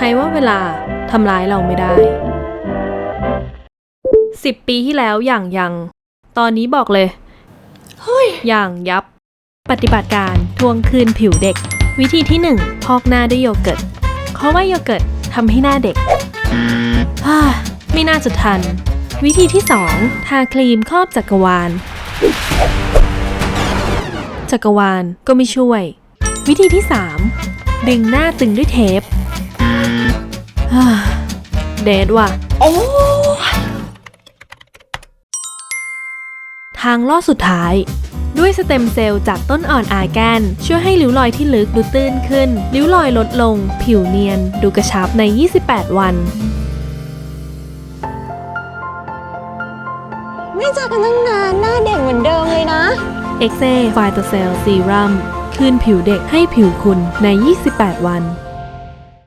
ใครว่าเวลาทำร้ายเราไม่ได้สิบปีที่แล้วอย่างยัง ตอนนี้บอกเลยเฮ้ยอย่างยับ ปฏิบัติการทวงคืนผิวเด็ก วิธีที่ 1 พอกหน้าด้วยโยเกิร์ตเพราะว่าโยเกิร์ตทำให้หน้าเด็กฮ่าไม่น่าจะทัน วิธีที่ 2 ทาครีมครอบจักรวาล จักรวาลก็ไม่ช่วย วิธีที่ 3 ดึงหน้าตึงด้วยเทปฮ่า เดดว่ะ โอ้ทางลอดสุดท้าย ด้วยสเต็มเซลล์จากต้นอ่อนอาแกน ช่วยให้ริ้วรอยที่ลึกดูตื้นขึ้น ริ้วรอยลดลง ผิวเนียน ดูกระชับใน 28 วัน ไม่เจอกันตั้งนานหน้าเด็กเหมือนเดิมเลยนะ เอ็กเซ่ไฟโตเซลซีรัมคืนผิวเด็กให้ผิวคุณใน 28 วัน